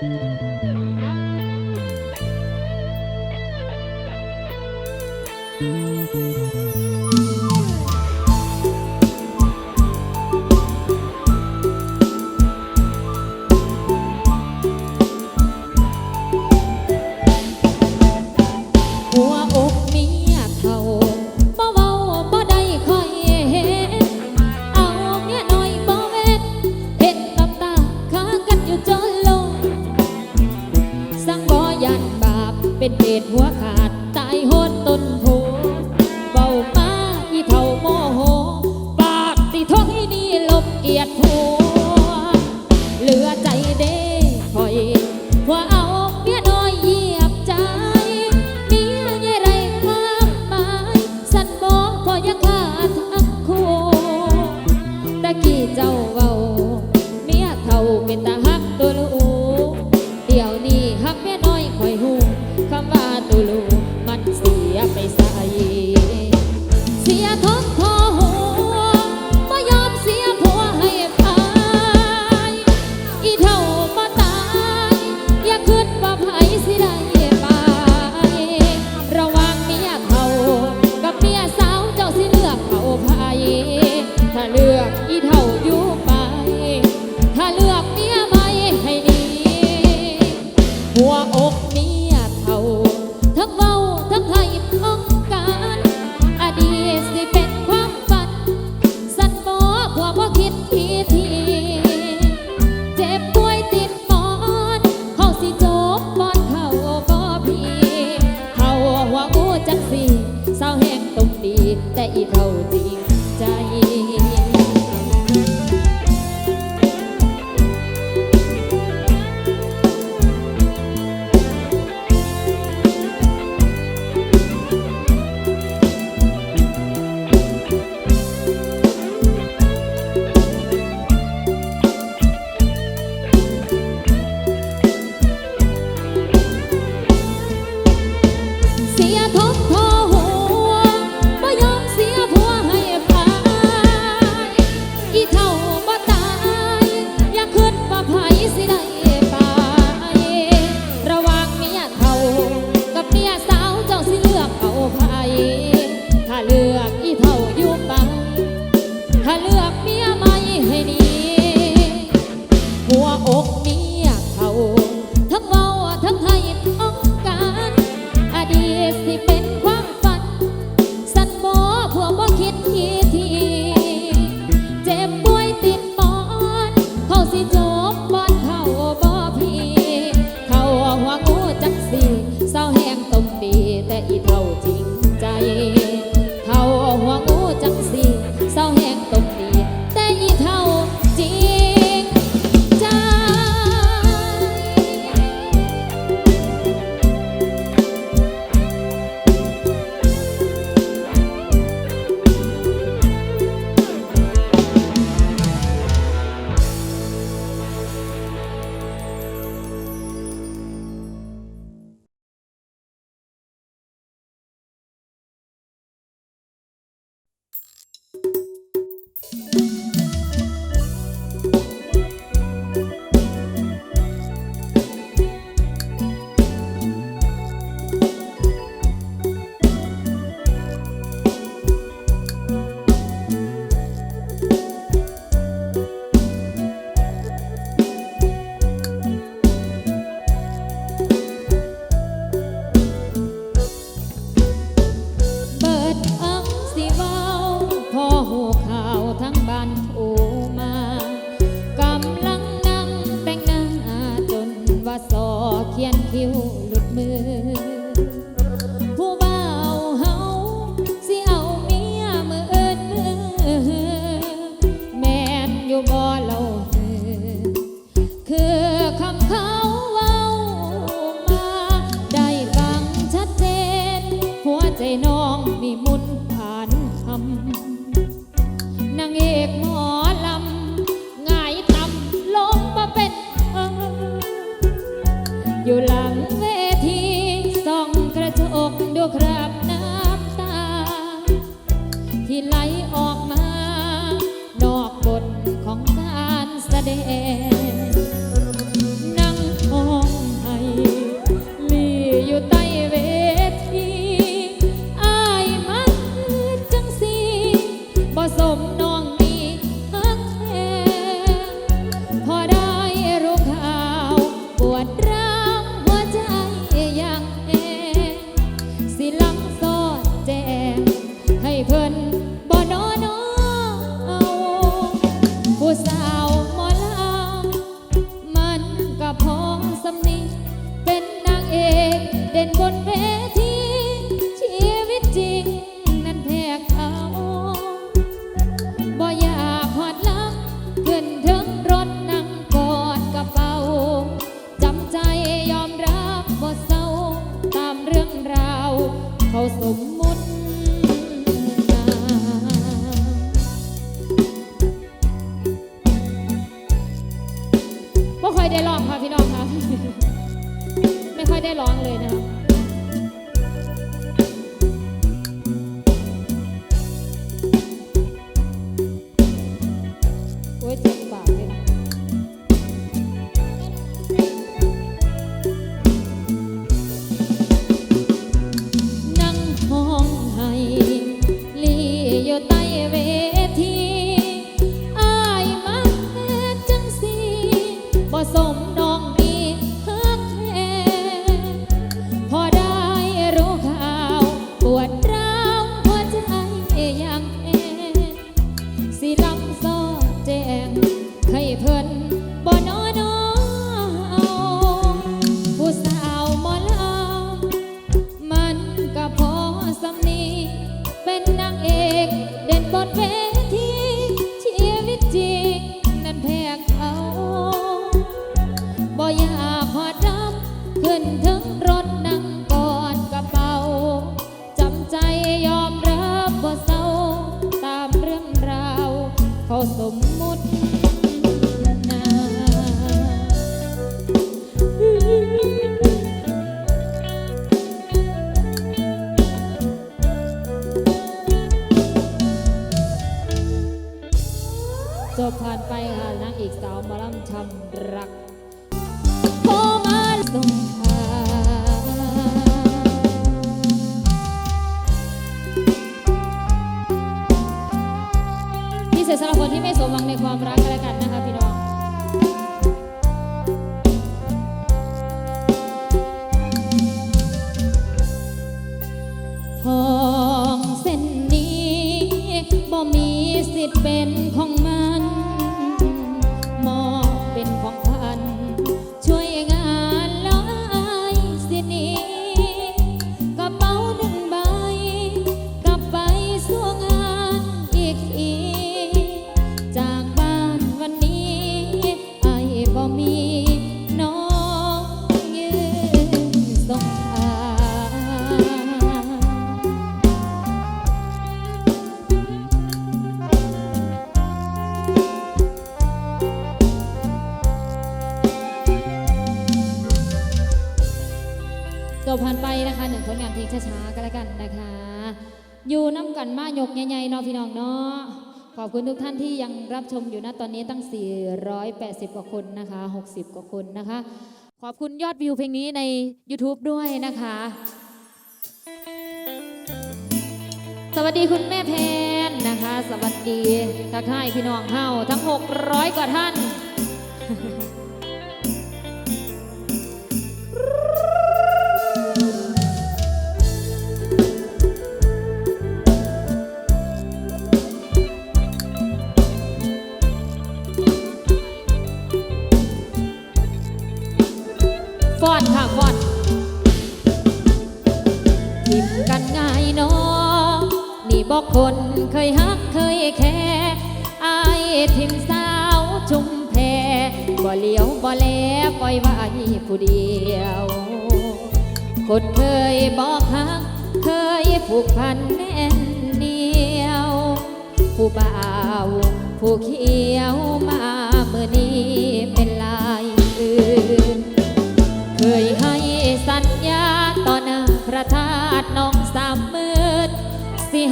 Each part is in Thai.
Thank you. ที่ไหลออกมา นอกบทของการแสดง ไม่ค่อยได้ร้องค่ะพี่น้องค่ะ ไม่ค่อยได้ร้องเลยนะคะ สมาวพิเศษสำหรับคนที่ไม่สมหวังในความรักกันแล้วกันนะคะพี่น้องทองเส้นนี้บ่มีสิทธิ์เป็นของ กันมายกใหญ่ๆเนาะพี่น้องเนาะขอบคุณทุกท่านที่ยังรับชมอยู่นะตอนนี้ตั้ง 480 กว่าคนนะคะ 60 กว่าคนนะคะ ขอบคุณยอดวิวเพลงนี้ใน YouTube ด้วยนะคะ สวัสดีคุณแม่แพนนะคะ สวัสดีทักทายพี่น้องเฮาทั้ง 600 กว่าท่าน บอกคนเคยฮักเคยแค่อายทิมสาวชุมแพบ่เลี้ยวบ่แลปล่อยไว้ผู้เดียว คนเคยบอกฮัก เคยผูกพันแน่นเหนียว ผู้บ่าวผู้เขียวมาเมื่อนี้เป็นลายอื่น เคยให้สัญญาต่อหน้าพระธาตุน้องสามมืดสิ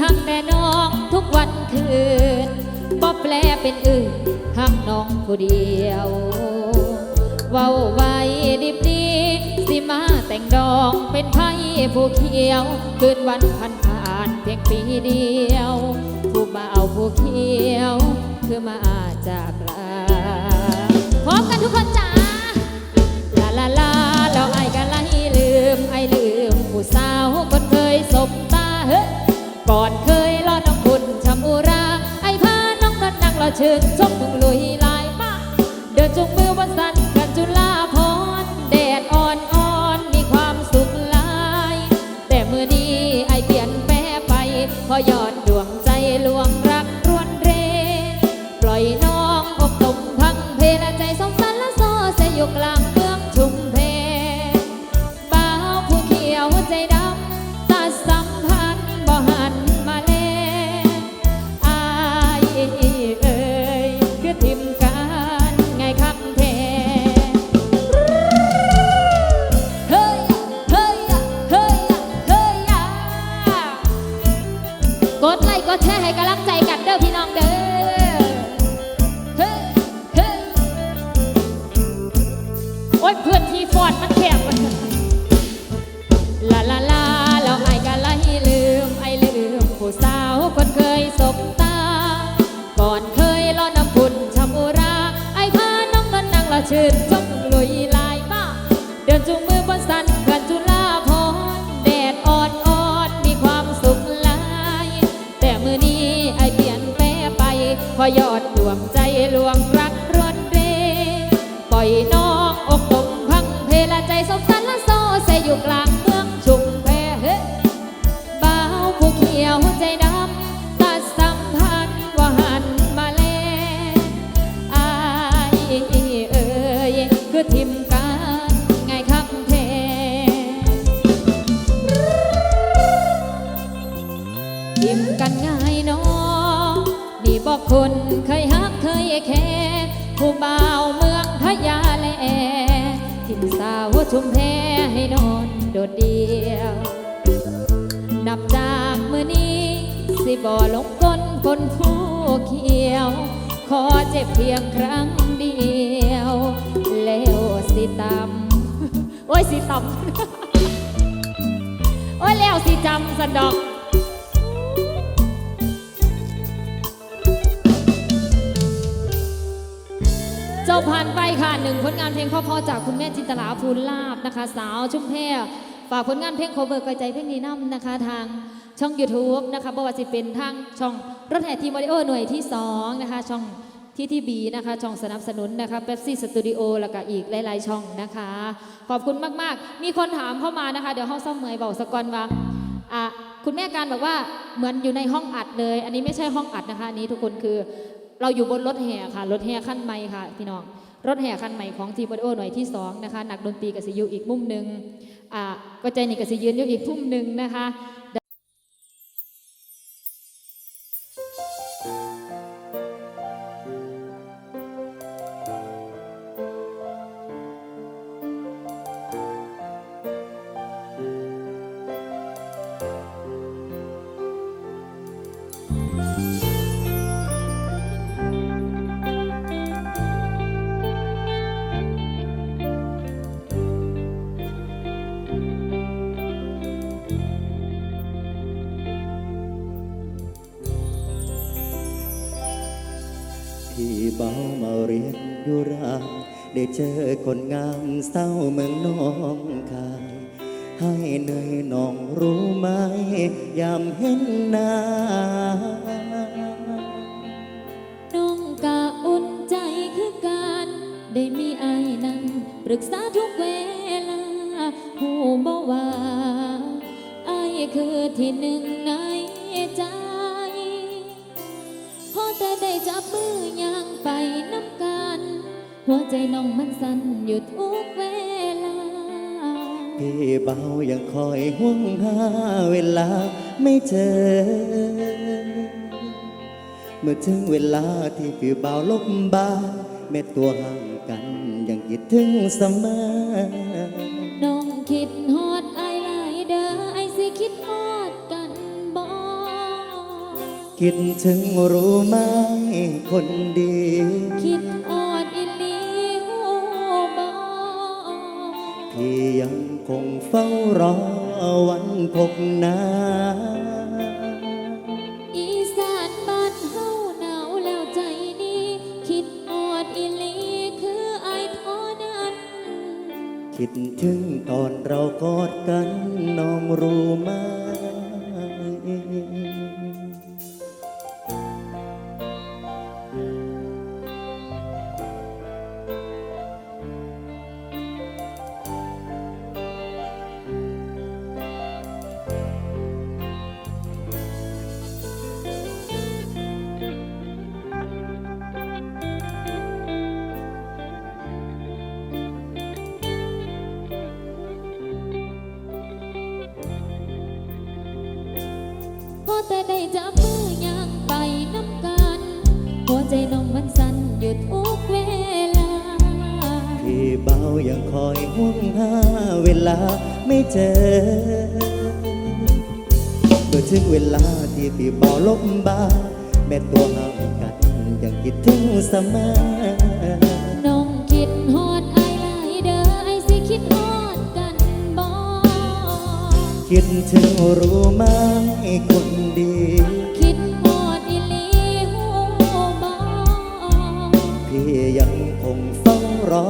หักแต่น้องทุกวันคืนบ่แปลเป็นอื่นหักน้องผู้เดียวเว้าไว้ดิบดีสิมาแต่งดองเป็นไพ่ผู้เขียว คืนวันพันผ่านเพียงปีเดียว ผู้ผู้บ่าผู้เขียว คือมาจากลาพร้อมกันทุกคนจ้าลาลาลาแล้วไอ้ก็ไล่ลืมไอ้ลืมผู้สาวคนเคยสบตาเฮ้ ก่อนเคยรอน้องคุณชำอุรา ไอ้พาน้องนันนั่งรอเชิญชมมึงลุยลายมาเดินจุง เดินจูงมือบนสัน คนเคยฮักเคยแค่ผู้บ่าวเมืองพยาแลทิมสาวชุมแพให้นอนโดดเดียว นับจากมือนี้ สิบ่ลงก้นคนผู้เขียว ขอเจ็บเพียงครั้งเดียว แล้วสิตำโอ้ยสิตำโอ้ยแล้วสิจำสันดอก จ้าผ่านไปค่ะหนึ่งผลงานเพลงพ่อๆจากคุณแม่จินตลาภูลลาบนะคะ สาวชุ่มแพฝากผลงานเพลง cover กระใจเพลงนี้น้ำนะคะ ทางช่อง YouTube นะคะบ่ว่าจะเป็นทางช่องรถแห่ทีมอดิโอหน่วยที่ 2 นะคะ ช่องที่ที่บีนะคะ ช่องสนับสนุนนะคะเ e ปซี่สตูดิโอแล้วก็อีกหลาย ๆ ช่องนะคะ ขอบคุณมากๆ มีคนถามเข้ามานะคะ เดี๋ยวห้องซ่อมเมย์บอกสกอนว่าอะคุณแม่การบอกว่าเหมือนอยู่ในห้องอัดเลย อันนี้ไม่ใช่ห้องอัดนะคะอันนี้ทุกคนคือ เราอยู่บนรถแห่ค่ะ รถแห่ขั้นใหม่ค่ะพี่น้อง รถแห่ขั้นใหม่ของทีบอดโอหน่วยที่สองนะคะ นักดนตรีกับสิอยูอีกมุมหนึ่งอ่าก็ใจนี่กับสิยืนอยู่อีกทุ่มหนึ่งนะคะ บามาเรียนอยู่ราได้เจอคนงามเศร้าเมืองน้องคาย ให้เหนื่อยน้องรู้ไหม ยามเห็นหน้าน้องกะอุ่นใจคือการ ได้มีไอ้ายนั้นปรึกษาทุกเวลา หูบ่ว่าไอ้ายคือที่หนึ่งใน แต่ได้จับมือย่างไปน้ำกัน หัวใจน้องมันสั่นอยู่ทุกเวลา พี่เบายังคอยห่วงหาเวลาไม่เจอ เมื่อถึงเวลาที่พี่เบาลบบาแม้ตัวห่างกันยังคิดถึงเสมอ คิดถึงรู้ไหมคนดี คิดออดอิลีหูบอพี่ยังคงเฝ้ารอวันพบหน้า อีสานบ้านเฮาหนาวแล้วใจนี้ คิดออดอิลีคือไอทอนั้น คิดถึงตอนเรากอดกันน้องรู้ไหม ยังคอยห่วงหาเวลาไม่เจอก็ถึงเวลาที่พี่เบาลบบาแม่ตัวห่างกันยังคิดถึงเสมอน้องคิดฮอดไอ้ไรเด้อไอ้สิคิดฮอดกันบ่คิดถึงรู้ไหมคนดีคิดฮอดอีหลีหูบ่พี่ยังคงเฝ้ารอ